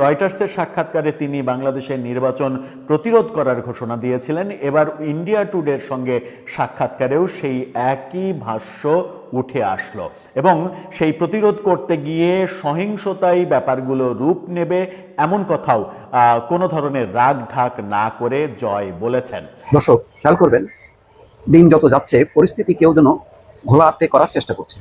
রয়টার্সের সাক্ষাৎকারে তিনি বাংলাদেশের নির্বাচন প্রতিরোধ করার ঘোষণা দিয়েছিলেন। এবার ইন্ডিয়া টুডের সঙ্গে সাক্ষাৎকারেও সেই একই ভাষ্য উঠে আসলো এবং সেই প্রতিরোধ করতে গিয়ে সহিংসতাই ব্যাপারগুলো রূপ নেবে এমন কথাও কোনো ধরনের রাগ ঢাক না করে জয় বলেছেন। দর্শক, খেয়াল করবেন, দিন যত যাচ্ছে, পরিস্থিতি কেউ যেন ঘোলাটে করার চেষ্টা করছে।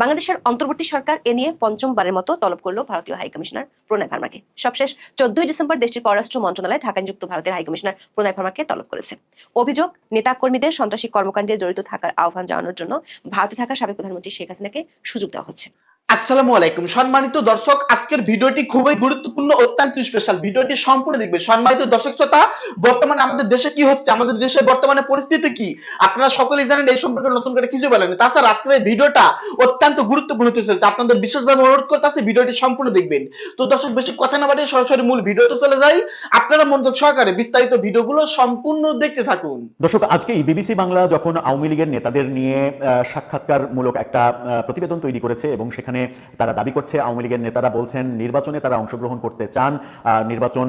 বাংলাদেশের অন্তর্বর্তী সরকার এ নিয়ে পঞ্চমবারের মতো তলব করল ভারতীয় হাই কমিশনার প্রণয় ভার্মাকে। সবশেষ চোদ্দই ডিসেম্বর দেশটির পররাষ্ট্র মন্ত্রণালয় ঢাকায় নিযুক্ত ভারতের হাই কমিশনার প্রণয় ভার্মাকে তলব করেছে। অভিযোগ নেতা কর্মীদের সন্ত্রাসী কর্মকাণ্ডে জড়িত থাকার আহ্বান জানানোর জন্য ভারতে থাকা সাবেক প্রধানমন্ত্রী শেখ হাসিনাকে সুযোগ দেওয়া হচ্ছে। আসসালামু আলাইকুম। সম্মানিত দর্শক, আজকের ভিডিওটি খুবই গুরুত্বপূর্ণ, অত্যন্ত স্পেশাল ভিডিওটি সম্পূর্ণ দেখবেন। সম্মানিত দর্শক, শ্রোতা, বর্তমানে আমাদের দেশে কি হচ্ছে? আমাদের দেশের বর্তমানে পরিস্থিতি কি? আপনারা সকলেই জানেন, এই সম্পর্কে নতুন করে কিছু বলেন তাছাড়া আজকের এই ভিডিওটা অত্যন্ত গুরুত্বপূর্ণ হতে চলেছে। আপনাদের বিশেষভাবে অনুরোধ করতেছি ভিডিওটি সম্পূর্ণ দেখবেন। তো দর্শক, বেশি কথা না বাড়িয়ে সরাসরি মূল ভিডিওতে চলে যাই। আপনারা মনোযোগ সহকারে বিস্তারিত ভিডিওগুলো সম্পূর্ণ দেখতে থাকুন। দর্শক আজকেই বিবিসি বাংলা যখন আওয়ামী লীগের নেতাদের নিয়ে সাক্ষাৎকারমূলক একটা প্রতিবেদন তৈরি করেছে এবং সেখানে তারা দাবি করছে, আওয়ামী লীগের নেতারা বলছেন নির্বাচনে তারা অংশগ্রহণ করতে চান নির্বাচন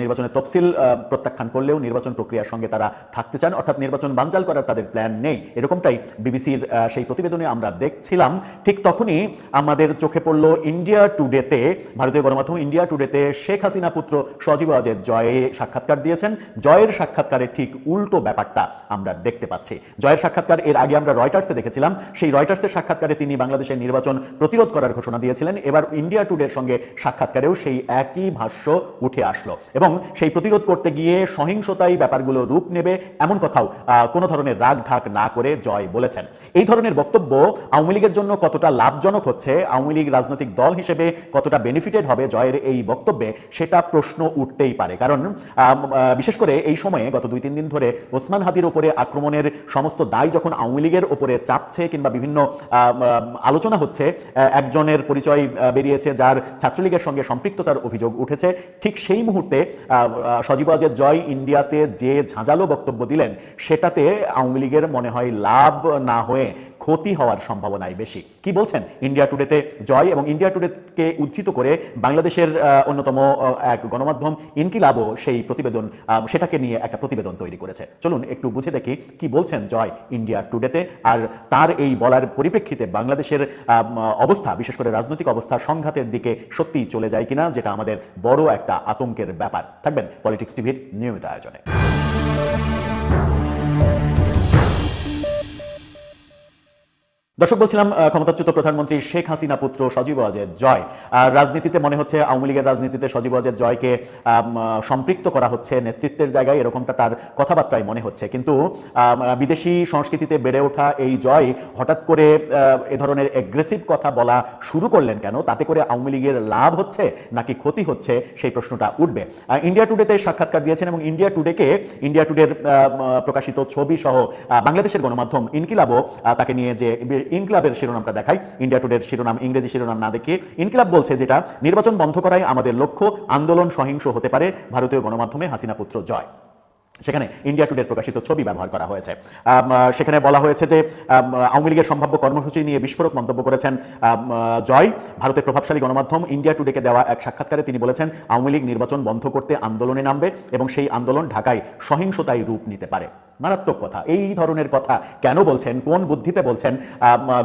নির্বাচনের তফসিল প্রত্যাখ্যান করলেও নির্বাচন প্রক্রিয়ার সঙ্গে তারা থাকতে চান, অর্থাৎ নির্বাচন বানচাল করার তাদের প্ল্যান নেই। এরকমটাই বিবিসির সেই প্রতিবেদনে আমরা দেখছিলাম। ঠিক তখনই আমাদের চোখে পড়ল ইন্ডিয়া টুডেতে, ভারতীয় গণমাধ্যম ইন্ডিয়া টুডেতে শেখ হাসিনা পুত্র সজীব ওয়াজেদ জয়ে সাক্ষাৎকার দিয়েছেন। জয়ের সাক্ষাৎকারে ঠিক উল্টো ব্যাপারটা আমরা দেখতে পাচ্ছি। জয়ের সাক্ষাৎকার এর আগে আমরা রয়টার্সে দেখেছিলাম। সেই রয়টার্সের সাক্ষাৎকারে তিনি বাংলাদেশের নির্বাচন প্রতিরোধ করার ঘোষণা দিয়েছিলেন। এবার ইন্ডিয়া টুডের সঙ্গে সাক্ষাৎকারেও সেই একই ভাষ্য উঠে আসলো এবং সেই প্রতিরোধ করতে গিয়ে সহিংসতাই ব্যাপারগুলো রূপ নেবে এমন কথাও কোনো ধরনের রাগ ঢাক না করে জয় বলেছেন। এই ধরনের বক্তব্য আওয়ামী লীগের জন্য কতটা লাভজনক হচ্ছে, আওয়ামী লীগ রাজনৈতিক দল হিসেবে কতটা বেনিফিটেড হবে জয়ের এই বক্তব্যে, সেটা প্রশ্ন উঠতেই পারে। কারণ বিশেষ করে এই সময়ে গত দুই তিন দিন ধরে ওসমান হাদির ওপরে আক্রমণের সমস্ত দায় যখন আওয়ামী লীগের ওপরে চাপছে কিংবা বিভিন্ন আলোচনা হচ্ছে একজনের পরিচয় বেরিয়েছে যার ছাত্রলীগের সঙ্গে সম্পৃক্ততার অভিযোগ উঠেছে। ঠিক সেই মুহূর্তে সজীবাজের জয় ইন্ডিয়াতে যে ঝাঁঝালো বক্তব্য দিলেন, সেটাতে আওয়ামী লীগের মনে হয় লাভ না হয়ে ক্ষতি হওয়ার সম্ভাবনাই বেশি। কি বলছেন? ইন্ডিয়া টুডেতে জয় এবং ইন্ডিয়া টুডেকে উদ্ধৃত করে বাংলাদেশের অন্যতম এক গণমাধ্যম ইনকিলাবও সেই প্রতিবেদন সেটাকে নিয়ে একটা প্রতিবেদন তৈরি করেছে। চলুন একটু বুঝে দেখি কি বলছেন জয় ইন্ডিয়া টুডেতে আর তার এই বলার পরিপ্রেক্ষিতে বাংলাদেশের অবস্থা, বিশেষ করে রাজনৈতিক অবস্থা সংঘাতের দিকে সত্যিই চলে যায় কিনা, যেটা আমাদের বড় একটা আতঙ্কের ব্যাপার। থাকবেন পলিটিক্স টিভির নিয়মিত আয়োজনে। দর্শক, বলছিলাম ক্ষমতাচ্যুত প্রধানমন্ত্রী শেখ হাসিনা পুত্র সজীব ওয়াজেদ জয়। আর রাজনীতিতে মনে হচ্ছে আওয়ামী লীগের রাজনীতিতে সজীব ওয়াজেদ জয়কে সম্পৃক্ত করা হচ্ছে নেতৃত্বের জায়গায়, এরকমটা তার কথাবার্তায় মনে হচ্ছে। কিন্তু বিদেশি সংস্কৃতিতে বেড়ে ওঠা এই জয় হঠাৎ করে এ ধরনের অ্যাগ্রেসিভ কথা বলা শুরু করলেন কেন? তাতে করে আওয়ামী লীগের লাভ হচ্ছে নাকি ক্ষতি হচ্ছে? সেই প্রশ্নটা উঠবে। ইন্ডিয়া টুডেতে সাক্ষাৎকার দিয়েছেন এবং ইন্ডিয়া টুডেকে ইন্ডিয়া টুডের প্রকাশিত ছবি সহ বাংলাদেশের গণমাধ্যম ইনকিলাবও তাকে নিয়ে যে ইনকিলাবের শিরোনামটা দেখাই। ইন্ডিয়া টুডের শিরোনাম, ইংরেজি শিরোনাম না দেখিয়ে ইনকিলাব বলছে যেটা, নির্বাচন বন্ধ করাই আমাদের লক্ষ্য, আন্দোলন সহিংস হতে পারে, ভারতীয় গণমাধ্যমে হাসিনা পুত্র জয়। সেখানে ইন্ডিয়া টুডের প্রকাশিত ছবি ব্যবহার করা হয়েছে। সেখানে বলা হয়েছে যে আওয়ামী লীগের সম্ভাব্য কর্মসূচি নিয়ে বিস্ফোরক মন্তব্য করেছেন জয়। ভারতের প্রভাবশালী গণমাধ্যম ইন্ডিয়া টুডেকে দেওয়া এক সাক্ষাৎকারে তিনি বলেছেন, আওয়ামী লীগ নির্বাচন বন্ধ করতে আন্দোলনে নামবে এবং সেই আন্দোলন ঢাকায় সহিংসতায় রূপ নিতে পারে। মারাত্মক কথা। এই ধরনের কথা কেন বলছেন? কোন বুদ্ধিতে বলছেন?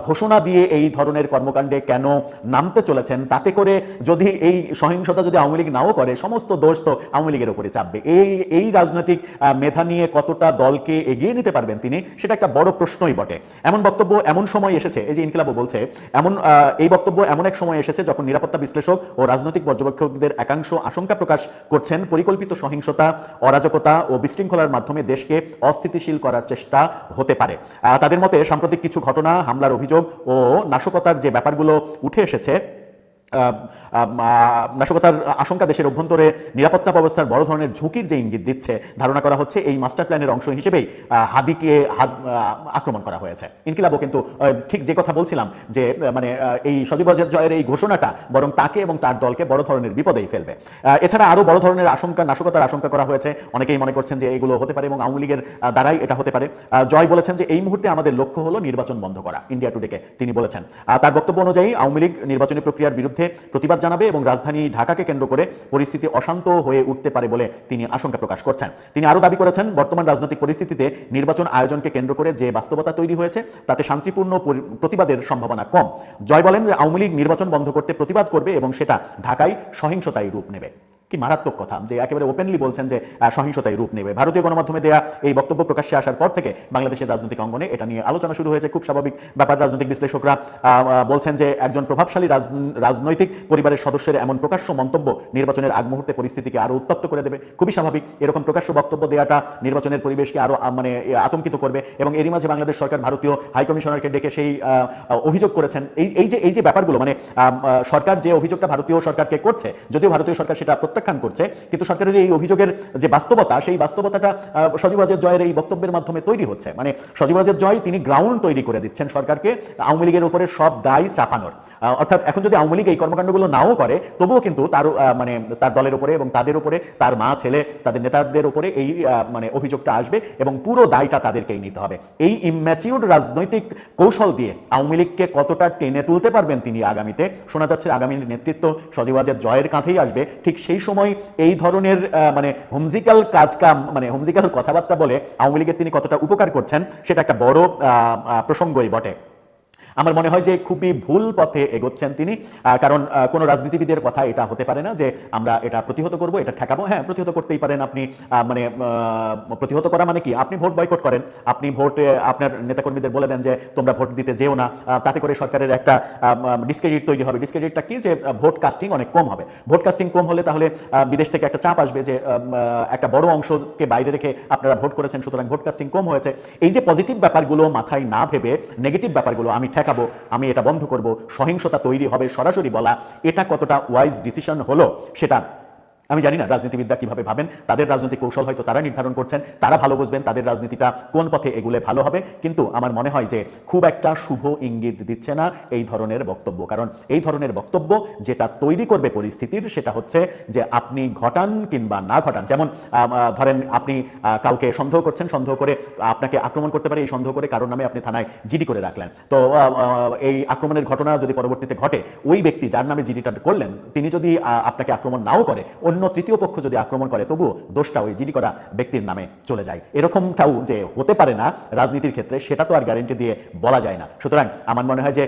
ঘোষণা দিয়ে এই ধরনের কর্মকাণ্ডে কেন নামতে চলেছেন? তাতে করে যদি এই সহিংসতা যদি আওয়ামী লীগ নাও করে, সমস্ত দোষ তো আওয়ামী লীগের উপরে চাপবে। এই এই রাজনৈতিক মেধা নিয়ে কতটা দলকে এগিয়ে নিতে পারবেন তিনি, সেটা একটা বড় প্রশ্নই বটে। এমন বক্তব্য এমন সময় এসেছে, এই যে ইনকিলাবও বলছে, এমন এই বক্তব্য এমন এক সময় এসেছে যখন নিরাপত্তা বিশ্লেষক ও রাজনৈতিক পর্যবেক্ষকদের একাংশ আশঙ্কা প্রকাশ করছেন, পরিকল্পিত সহিংসতা, অরাজকতা ও বিশৃঙ্খলার মাধ্যমে দেশকে অস্থিতিশীল করার চেষ্টা হতে পারে। তাদের মতে সাম্প্রতিক কিছু ঘটনা, হামলার অভিযোগ ও নাশকতার যে ব্যাপারগুলো উঠে এসেছে নাশকতার আশঙ্কা দেশের অভ্যন্তরে নিরাপত্তা ব্যবস্থার বড় ধরনের ঝুঁকির যে ইঙ্গিত দিচ্ছে, ধারণা করা হচ্ছে এই মাস্টার প্ল্যানের অংশ হিসেবেই হাদিকে হাদ আক্রমণ করা হয়েছে। ইনকিলাবও কিন্তু ঠিক যে কথা বলছিলাম যে মানে এই সজীব জয়ের এই ঘোষণাটা বরং তাকে এবং তার দলকে বড় ধরনের বিপদেই ফেলবে। এছাড়া আরও বড় ধরনের আশঙ্কা, নাশকতার আশঙ্কা করা হয়েছে। অনেকেই মনে করছেন যে এগুলো হতে পারে এবং আওয়ামী লীগের দ্বারাই এটা হতে পারে। জয় বলেছেন যে এই মুহূর্তে আমাদের লক্ষ্য হলো নির্বাচন বন্ধ করা, ইন্ডিয়া টুডেকে। তিনি বলেছেন। তার বক্তব্য অনুযায়ী আওয়ামী লীগ নির্বাচনী প্রক্রিয়ার বিরুদ্ধে বিরুদ্ধে প্রতিবাদ জানাবে এবং রাজধানী ঢাকাকে কেন্দ্র করে পরিস্থিতি অশান্ত হয়ে উঠতে পারে বলে তিনি আশঙ্কা প্রকাশ করছেন। তিনি আরও দাবি করেছেন, বর্তমান রাজনৈতিক পরিস্থিতিতে নির্বাচন আয়োজনকে কেন্দ্র করে যে বাস্তবতা তৈরি হয়েছে, তাতে শান্তিপূর্ণ প্রতিবাদের সম্ভাবনা কম। জয় বলেন যে আওয়ামী লীগ নির্বাচন বন্ধ করতে প্রতিবাদ করবে এবং সেটা ঢাকায় সহিংসতায় রূপ নেবে। কি মারাত্মক কথা যে একেবারে ওপেনলি বলছেন যে সহিংসতায় রূপ নেবে। ভারতীয় গণমাধ্যমে দেয়া এই বক্তব্য প্রকাশ্যে আসার পর থেকে বাংলাদেশের রাজনৈতিক অঙ্গনে এটা নিয়ে আলোচনা শুরু হয়েছে। খুব স্বাভাবিক ব্যাপার রাজনৈতিক বিশ্লেষকরা বলছেন যে একজন প্রভাবশালী রাজনৈতিক পরিবারের সদস্যের এমন প্রকাশ্য মন্তব্য নির্বাচনের আগ মুহূর্তে পরিস্থিতিকে আরও উত্তপ্ত করে দেবে। খুবই স্বাভাবিক এরকম প্রকাশ্য বক্তব্য দেওয়াটা নির্বাচনের পরিবেশকে আরও আহ, মানে আতঙ্কিত করবে এবং এরই মাঝে বাংলাদেশ সরকার ভারতীয় হাইকমিশনারকে ডেকে সেই অভিযোগ করেছেন। এই এই যে এই যে ব্যাপারগুলো মানে সরকার যে অভিযোগটা ভারতীয় সরকারকে করছে যদিও ভারতীয় সরকার সেটা প্রত্যাখ্যান করছে কিন্তু সরকারের এই অভিযোগের যে বাস্তবতা সেই বাস্তবতাটা আহ, সজীব ওয়াজেদ জয়ের এই বক্তব্যের মাধ্যমে তৈরি হচ্ছে। মানে সজীব ওয়াজেদ জয় তিনি গ্রাউন্ড তৈরি করে দিচ্ছেন সরকারকে আওয়ামী লীগের উপরে সব দায় চাপানোর। অর্থাৎ এখন যদি আওয়ামী লীগ এই কর্মকাণ্ডগুলো নাও করে তবুও কিন্তু তার মানে তার দলের উপরে এবং তাদের উপরে তার মা ছেলে তাদের নেতাদের উপরে এই মানে অভিযোগটা আসবে এবং পুরো দায়টা তাদেরকেই নিতে হবে। এই ইম্যাচিউর রাজনৈতিক কৌশল দিয়ে আওয়ামী লীগকে কতটা টেনে তুলতে পারবেন তিনি আগামীতে? শোনা যাচ্ছে আগামী নেতৃত্ব সজীব ওয়াজেদ জয়ের কাঁধেই আসবে ঠিক সেই সময় এই ধরনের মানে হোমজিক্যাল কাজকাম মানে হোমজিক্যাল কথাবার্তা বলে আওয়ামী লীগের তিনি কতটা উপকার করছেন, সেটা একটা বড় প্রসঙ্গই বটে। আমার মনে হয় যে খুবই ভুল পথে এগোচ্ছেন তিনি কারণ কোনো রাজনীতিবিদের কথা এটা হতে পারে না যে আমরা এটা প্রতিহত করব, এটা ঠেকাবো। হ্যাঁ প্রতিহত করতেই পারেন আপনি মানে প্রতিহত করা মানে কি? আপনি ভোট বয়কট করেন, আপনি ভোট আপনার নেতাকর্মীদের বলে দেন যে তোমরা ভোট দিতে যেও না তাতে করে সরকারের একটা ডিসক্রেডিট তৈরি হবে। ডিসক্রেডিটটা কি যে ভোট কাস্টিং অনেক কম হবে। ভোট কাস্টিং কম হলে তাহলে বিদেশ থেকে একটা চাপ আসবে যে একটা বড় অংশকে বাইরে রেখে আপনারা ভোট করেছেন, সুতরাং ভোট কাস্টিং কম হয়েছে। এই যে পজিটিভ ব্যাপারগুলো মাথায় না ভেবে নেগেটিভ ব্যাপারগুলো আমি ঠেকাবো আমি এটা বন্ধ করব, সহিংসতা তৈরি হবে সরাসরি বলা, এটা কতটা ওয়াইজ ডিসিশন হলো সেটা আমি জানি না রাজনীতিবিদরা কীভাবে ভাবেন, তাদের রাজনৈতিক কৌশল হয়তো তারা নির্ধারণ করছেন, তারা ভালো বুঝবেন তাদের রাজনীতিটা কোন পথে এগুলে ভালো হবে, কিন্তু আমার মনে হয় যে খুব একটা শুভ ইঙ্গিত দিচ্ছে না এই ধরনের বক্তব্য। কারণ এই ধরনের বক্তব্য যেটা তৈরি করবে পরিস্থিতির সেটা হচ্ছে যে আপনি ঘটান কিংবা না ঘটান। যেমন ধরেন আপনি কাউকে সন্দেহ করছেন, সন্দেহ করে আপনাকে আক্রমণ করতে পারে, এই সন্দেহ করে কারোর নামে আপনি থানায় জিডি করে রাখলেন। তো এই আক্রমণের ঘটনা যদি পরবর্তীতে ঘটে, ওই ব্যক্তি যার নামে জিডিটা করলেন, তিনি যদি আপনাকে আক্রমণ নাও করে অন্য তৃতীয় পক্ষ যদি আক্রমণ করে, তবুও দোষটা ওই জিডি করা ব্যক্তির নামে চলে যায়। এরকমটাও যে হতে পারে না রাজনীতির ক্ষেত্রে, সেটা তো আর গ্যারেন্টি দিয়ে বলা যায় না। সুতরাং আমার মনে হয় যে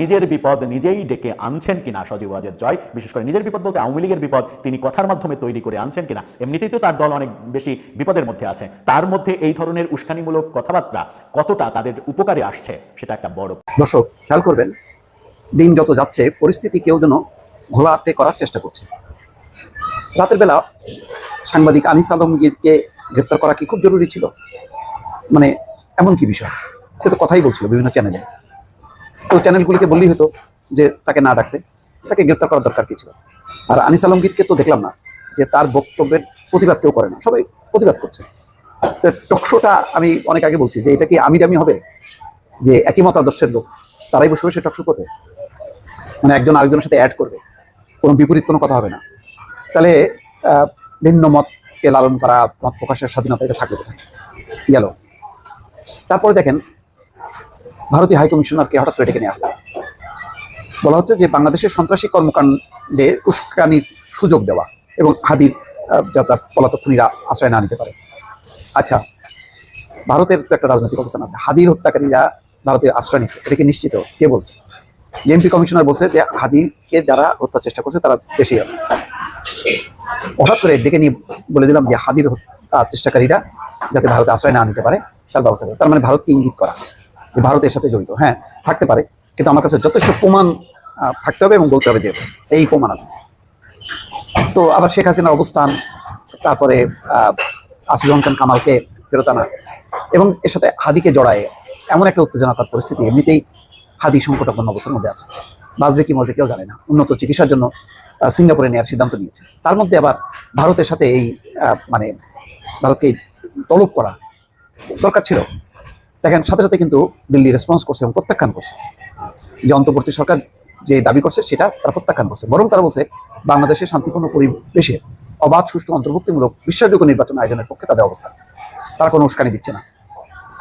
নিজের বিপদ নিজেই ডেকে আনছেন কিনা সজীব ওয়াজেদ জয়, বিশেষ করে নিজের বিপদ বলতে আওয়ামী লীগের বিপদ, তিনি কথার মাধ্যমে তৈরি করে আনছেন কিনা, এমনিতেই তো তার দল অনেক বেশি বিপদের মধ্যে আছে। তার মধ্যে এই ধরনের উস্কানিমূলক কথাবার্তা কতটা তাদের উপকারে আসছে, সেটা একটা বড় দর্শক, খেয়াল করবেন, দিন যত যাচ্ছে, পরিস্থিতি কেউ যেন ঘোলাটে করার চেষ্টা করছে। রাতের বেলা সাংবাদিক আনিস আলমগীরকে গ্রেপ্তার করা কি খুব জরুরি ছিল? মানে এমন কি বিষয়? সে তো কথাই বলছিল বিভিন্ন চ্যানেলে। তো চ্যানেলগুলিকে বললেই হতো যে তাকে না ডাকতে, তাকে গ্রেপ্তার করার দরকার কি ছিল? আর আনিস আলমগীরকে তো দেখলাম না যে তার বক্তব্যের প্রতিবাদ কেউ করে না, সবাই প্রতিবাদ করছে। তো টকশোটা আমি অনেক আগে বলছি যে এটা কি আমি দামি হবে? যে একই মত আদর্শের লোক, তারাই বসে বসে টকশো করবে? মানে একজন আরেকজনের সাথে অ্যাড করবে, কোনো বিপরীত কোনো কথা হবে না। তাহলে ভিন্ন মতকে লালন করা, মত প্রকাশের স্বাধীনতা এটা থাকবে কোথায়? গেল। তারপরে দেখেন, ভারতীয় হাইকমিশনারকে হঠাৎ করে ডেকে নেওয়া হলো। বলা হচ্ছে যে, বাংলাদেশের সন্ত্রাসী কর্মকাণ্ডে উস্কানির সুযোগ দেওয়া এবং হাদির যাতে পলাতক খুনিরা আশ্রয় না নিতে পারে। আচ্ছা ভারতের তো একটা রাজনৈতিক অবস্থান আছে। হাদির হত্যাকারীরা ভারতে আশ্রয় নিচ্ছে এটাকে নিশ্চিত? কে বলছে? ডিএমপি কমিশনার বলছে যে হাদিকে যারা হত্যার চেষ্টা করছে, তারা দেশেই আছে। হঠাৎ করে ডেকে নিয়ে বলে দিলাম যে হাদির চেষ্টাকারীরা যাতে ভারতে আশ্রয় না নিতে পারে, তার ব্যবস্থা করে। তার মানে ভারতকে ইঙ্গিত করা যে ভারতের সাথে জড়িত। হ্যাঁ থাকতে পারে, কিন্তু আমার কাছে যথেষ্ট প্রমাণ থাকতে হবে এবং বলতে হবে যে এই প্রমাণ আছে। তো আবার শেখ হাসিনার অবস্থান, তারপরে আসিফ খান কামালকে ফেরত আনা এবং এর সাথে হাদিকে জড়ায় এমন একটা উত্তেজনাকর পরিস্থিতি। এমনিতেই হাদি সংকটাপন্ন অবস্থার মধ্যে আছে। বাঁচবে কি, মরবে কেউ জানে না। উন্নত চিকিৎসার জন্য সিঙ্গাপুরে নেওয়ার সিদ্ধান্ত নিয়েছে। তার মধ্যে আবার ভারতের সাথে এই মানে ভারতকে তলব করা দরকার ছিল। দেখেন, সাথে সাথে কিন্তু দিল্লি রেসপন্স করছে এবং প্রত্যাখ্যান করছে। যে অন্তর্বর্তী সরকার যে দাবি করছে, সেটা তারা প্রত্যাখ্যান করছে। বরং তারা বলছে, বাংলাদেশের শান্তিপূর্ণ পরিবেশে অবাধ, সুষ্ঠু, অন্তর্ভুক্তিমূলক, বিশ্বাসযোগ্য নির্বাচন আয়োজনের পক্ষে তাদের অবস্থান তারা কোনো উস্কানি দিচ্ছে না।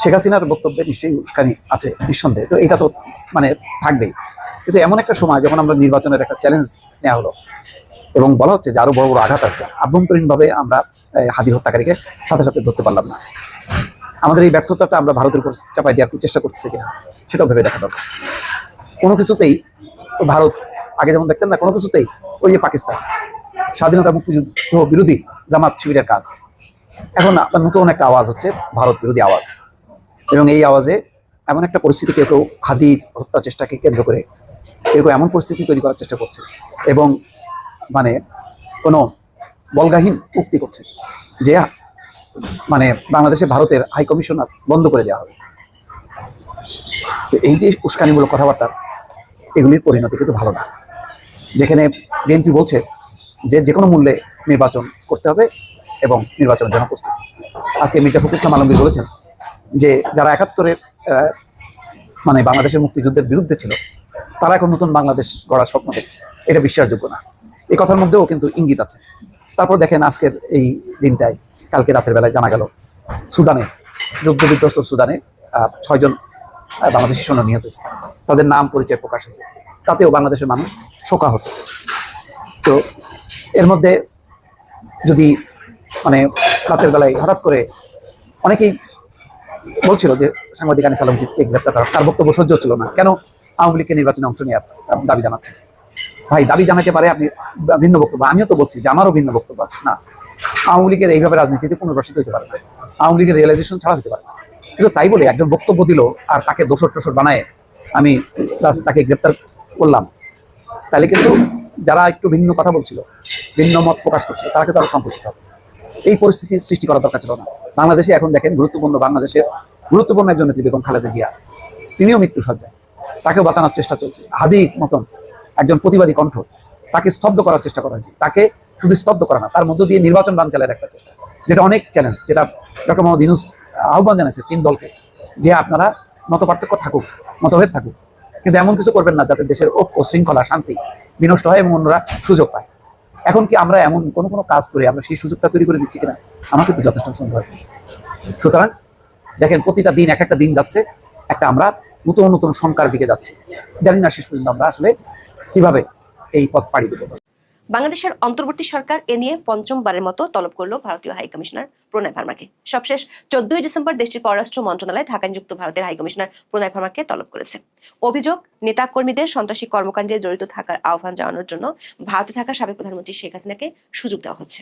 শেখ হাসিনার বক্তব্যে নিশ্চয়ই উস্কানি আছে, নিঃসন্দেহে। তো এটা তো মানে থাকবেই। কিন্তু এমন একটা সময় যখন আমরা নির্বাচনের একটা চ্যালেঞ্জ নেওয়া হলো এবং বলা হচ্ছে যে আরও বড় বড় আঘাত আসবে, আভ্যন্তরীণভাবে আমরা হাজির হত্যাকারীকে সাথে সাথে ধরতে পারলাম না। আমাদের এই ব্যর্থতাটা আমরা ভারতের উপর চাপাই দেওয়ার চেষ্টা করতেছি কিনা, সেটাও ভেবে দেখা দরকার। কোনো কিছুতেই ভারত, আগে যেমন দেখতেন না, কোনো কিছুতেই ওই যে পাকিস্তান, স্বাধীনতা মুক্তিযুদ্ধ বিরোধী জামাত শিবিরের কাজ। এখন নতুন একটা আওয়াজ হচ্ছে ভারত বিরোধী আওয়াজ। এবং এই আওয়াজে এমন একটা পরিস্থিতি কেউ কেউ হাদির হত্যা চেষ্টাকে কেন্দ্র করে কেউ এমন পরিস্থিতি তৈরি করার চেষ্টা করছে এবং মানে কোনো বলগাহীন উক্তি করছে যে মানে বাংলাদেশে ভারতের হাই কমিশনার বন্ধ করে দেওয়া হবে। তো এই যে উস্কানিমূলক কথাবার্তা, এগুলির পরিণতি কিন্তু ভালো না। যেখানে বিএনপি বলছে যে যে কোনো মূল্যে নির্বাচন করতে হবে এবং নির্বাচনের জন্য প্রস্তুত। আজকে মির্জা ফখরুল ইসলাম আলমগীর বলেছেন যে যারা একাত্তরের মানে বাংলাদেশের মুক্তিযুদ্ধের বিরুদ্ধে ছিল, তারা এখন নতুন বাংলাদেশ গড়ার স্বপ্ন দেখছে। এটা বিশ্বাসযোগ্য না। এই কথার মধ্যেও কিন্তু ইঙ্গিত আছে। তারপর দেখেন আজকের এই দিনটায়, কালকে রাতের বেলায় জানা গেল, সুদানে যুদ্ধ বিধ্বস্ত সুদানে ছয়জন বাংলাদেশি সৈন্য নিহত হয়েছে। তাদের নাম পরিচয় প্রকাশ হয়েছে। তাতেও বাংলাদেশের মানুষ শোকাহত। তো এর মধ্যে যদি মানে রাতের বেলায় হঠাৎ করে অনেকেই বলছিল যে সাংবাদিক আনিস আলমকে গ্রেপ্তার করা তার বক্তব্য সহ্য হচ্ছিল না। কেন? আওয়ামী লীগকে নির্বাচনে অংশ নেওয়ার দাবি জানাচ্ছে। ভাই, দাবি জানাতে পারে আপনি ভিন্ন বক্তব্য। আমিও তো বলছি যে আমারও ভিন্ন বক্তব্য আছে। না, আওয়ামী লীগের এইভাবে রাজনীতিতে পুনর্বাসিত হতে পারে না। আওয়ামী লীগের রিয়েলাইজেশন ছাড়া হতে পারে কিন্তু তাই বলে একজন বক্তব্য দিল আর তাকে দোষর টোসর বানায় আমি তাকে গ্রেপ্তার করলাম। তাহলে কিন্তু যারা একটু ভিন্ন কথা বলছিল, ভিন্ন মত প্রকাশ করছিল, তারা কিন্তু আরও সংকুচিত হবে। এই পরিস্থিতির সৃষ্টি করা দরকার ছিল না। বাংলাদেশে এখন দেখেন গুরুত্বপূর্ণ বাংলাদেশের গুরুত্বপূর্ণ একজন নেত্রী বেগম খালেদা জিয়া। তিনিও মৃত্যু সজ্জায় তাকেও বাঁচানোর চেষ্টা চলছে। হাদির মতন একজন প্রতিবাদী কণ্ঠ তাকে স্তব্ধ করার চেষ্টা করা হয়েছে। তাকে শুধু স্তব্ধ করা না, তার মধ্য দিয়ে নির্বাচন বানচালের একটা চেষ্টা। যেটা অনেক চ্যালেঞ্জ যেটা ডক্টর মোহাম্মদ ইনুস আহ্বান জানাইছে তিন দলকে যে আপনারা মত পার্থক্য থাকুক, মতভেদ থাকুক। কিন্তু এমন কিছু করবেন না যাতে দেশের ঐক্য, শৃঙ্খলা, শান্তি বিনষ্ট হয় এবং অন্যরা সুযোগ পায়। এখন কি আমরা এমন কোনো কোনো কাজ করে আমরা সেই সুযোগটা তৈরি করে দিচ্ছি কিনা? আমাকে তো যথেষ্ট সন্দেহ হচ্ছে সুতরাং দেখেন, প্রতিটা দিন, এক একটা দিন যাচ্ছে, একটা আমরা নতুন নতুন সংখ্যার দিকে যাচ্ছি। জানি না শেষ পর্যন্ত আমরা আসলে কীভাবে এই পথ পাড়ি দেবো। বাংলাদেশের অন্তর্বর্তী সরকার এ নিয়ে পঞ্চমবারের মতো তলব করল ভারতীয় হাই কমিশনার প্রণয় ভার্মাকে। সবশেষ চোদ্দই ডিসেম্বর দেশটির পররাষ্ট্র মন্ত্রণালয় ঢাকায় নিযুক্ত ভারতের হাই কমিশনার প্রণয় ভার্মাকে তলব করেছে। অভিযোগ, নেতা কর্মীদের সন্ত্রাসী কর্মকাণ্ডে জড়িত থাকার আহ্বান জানানোর জন্য ভারতে থাকা সাবেক প্রধানমন্ত্রী শেখ হাসিনাকে সুযোগ দেওয়া হচ্ছে।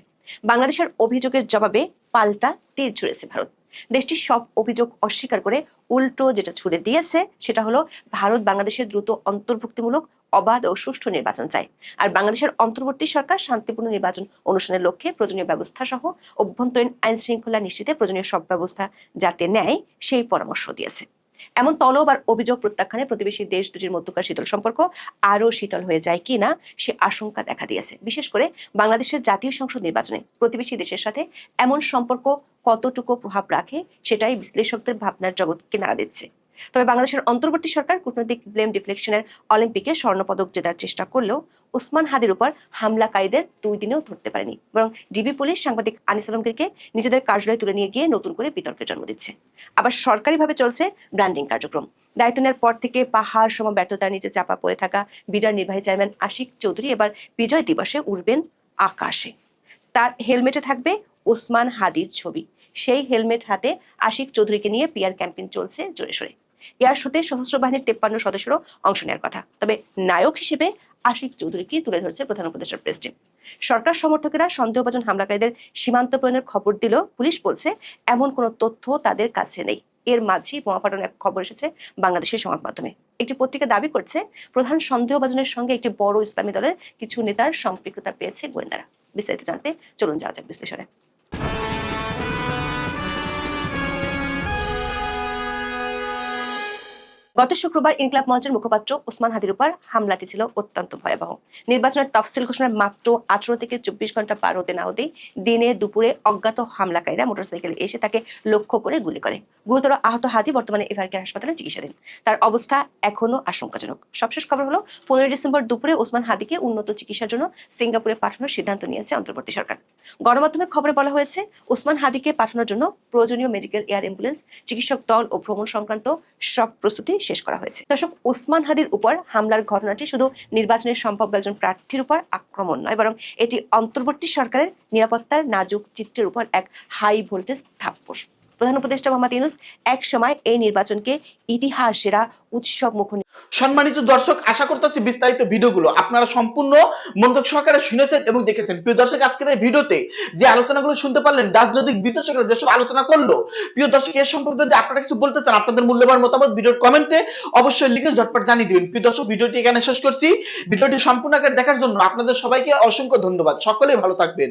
বাংলাদেশের অভিযোগের জবাবে পাল্টা তীর ছুড়েছে ভারত। দেশটির সব অভিযোগ অস্বীকার করে উল্টো যেটা ছুড়ে দিয়েছে, সেটা হলো ভারত বাংলাদেশের দ্রুত অন্তর্ভুক্তিমূলক অবাধ ও সুষ্ঠু নির্বাচন চায় আর বাংলাদেশের অন্তর্বর্তী সরকার শান্তিপূর্ণ নির্বাচন অনুষ্ঠানের লক্ষ্যে প্রয়োজনীয় ব্যবস্থা সহ অভ্যন্তরীণ আইন শৃঙ্খলা নিশ্চিতে প্রয়োজনীয় সব ব্যবস্থা যাতে নেয়, সেই পরামর্শ দিয়েছে। এমন তলব আর অভিযোগ প্রত্যাখ্যানে প্রতিবেশী দেশ দুটির মধ্যকার শীতল সম্পর্ক আরও শীতল হয়ে যায় কিনা সে আশঙ্কা দেখা দিয়েছে। বিশেষ করে বাংলাদেশের জাতীয় সংসদ নির্বাচনে প্রতিবেশী দেশের সাথে এমন সম্পর্ক কতটুকু প্রভাব রাখে সেটাই বিশ্লেষকদের ভাবনার জগৎকে নাড়া দিচ্ছে। তবে বাংলাদেশের অন্তর্বর্তী সরকার কূটনৈতিক ব্লেম ডিফ্লেকশনের অলিম্পিকে স্বর্ণপদক জেতার চেষ্টা করলেও ওসমান হাদির উপর হামলাকারীদের দুই দিনেও ধরতে পারেনি। বরং ডিবি পুলিশ সাংবাদিক আনিস আলমগীরকে নিজেদের কার্যালয়ে তুলে নিয়ে গিয়ে নতুন করে বিতর্কের জন্ম দিচ্ছে। আবার সরকারিভাবে চলছে ব্র্যান্ডিং কার্যক্রম। দায়িত্ব নেওয়ার পর থেকে পাহাড় সম ব্যর্থতার নিচে চাপা পড়ে থাকা বিডার নির্বাহী চেয়ারম্যান আশিক চৌধুরী এবার বিজয় দিবসে উঠবেন আকাশে। তার হেলমেটে থাকবে ওসমান হাদির ছবি। সেই হেলমেট হাতে আশিক চৌধুরীকে নিয়ে পিয়ার ক্যাম্পেইন চলছে জোরে সোরে। এয়ার শোতে সশস্ত্র বাহিনীর তেপ্পান্ন সদস্যরও অংশ নেওয়ার কথা। তবে নায়ক হিসেবে আশিক চৌধুরীকে তুলে ধরছে প্রধান উপদেষ্টার প্রেস টিম। সরকার সমর্থকেরা সন্দেহভাজন হামলাকারীদের সীমান্ত প্রেরণের খবর দিলেও পুলিশ বলছে, এমন কোনো তথ্য তাদের কাছে নেই। এর মাঝে বোমা এক খবর এসেছে বাংলাদেশের সংবাদ মাধ্যমে। একটি পত্রিকা দাবি করছে, প্রধান সন্দেহভাজনের সঙ্গে একটি বড় ইসলামী দলের কিছু নেতার সম্পৃক্ততা পেয়েছে গোয়েন্দারা। বিস্তারিত জানতে চলুন যাওয়া যাক বিশ্লেষণে। গত শুক্রবার ইনকলাব মঞ্চের মুখপাত্র ওসমান হাদির উপর হামলাটি ছিল অত্যন্ত ভয়াবহ। নির্বাচনের তফসিল ঘোষণার মাত্র আঠারো থেকে চব্বিশ ঘণ্টা পার হতে না হতেই দিনে দুপুরে অজ্ঞাত হামলাকারীরা মোটরসাইকেলে এসে তাকে লক্ষ্য করে গুলি করে। গুরুতর আহত হাদি বর্তমানে এভারকে হাসপাতালে চিকিৎসাধীন তার অবস্থা এখনও আশঙ্কাজনক। সবশেষ খবর হলো, পনেরোই ডিসেম্বর দুপুরে ওসমান হাদিকে উন্নত চিকিৎসার জন্য সিঙ্গাপুরে পাঠানোর সিদ্ধান্ত নিয়েছে অন্তর্বর্তী সরকার। গণমাধ্যমের খবরে বলা হয়েছে, ওসমান হাদিকে পাঠানোর জন্য প্রয়োজনীয় মেডিকেল এয়ার অ্যাম্বুলেন্স, চিকিৎসক দল ও ভ্রমণ সংক্রান্ত সব প্রস্তুতি শেষ করা হয়েছে। দর্শক, ওসমান হাদির উপর হামলার ঘটনাটি শুধু নির্বাচনের সম্ভাব্য একজন প্রার্থীর উপর আক্রমণ নয়, বরং এটি অন্তর্বর্তী সরকারের নিরাপত্তার নাজুক চিত্রের উপর এক হাই ভোল্টেজ থাপ্পড়। প্রধান উপদেষ্টা মোহাম্মদ ইউনুস এক সময় এই নির্বাচনকে ইতিহাসেরা উৎসব মুখ সম্মানিত দর্শক, আশা করতেছি বিস্তারিত ভিডিওগুলো আপনারা সম্পূর্ণ মনোযোগ সহকারে শুনেছেন এবং দেখেছেন। প্রিয় দর্শক, আজকের এই ভিডিওতে যে আলোচনাগুলো শুনতে পারলেন, রাজনৈতিক বিশ্লেষকরা যেসব আলোচনা করল, প্রিয় দর্শক এর সম্পর্কে যদি আপনারা কিছু বলতে চান, আপনাদের মূল্যবান মতামত ভিডিওর কমেন্টে অবশ্যই লিখে ঝটপট জানিয়ে দিবেন। প্রিয় দর্শক, ভিডিওটি এখানে শেষ করছি। ভিডিওটি সম্পূর্ণ আকারে দেখার জন্য আপনাদের সবাইকে অসংখ্য ধন্যবাদ। সকলেই ভালো থাকবেন।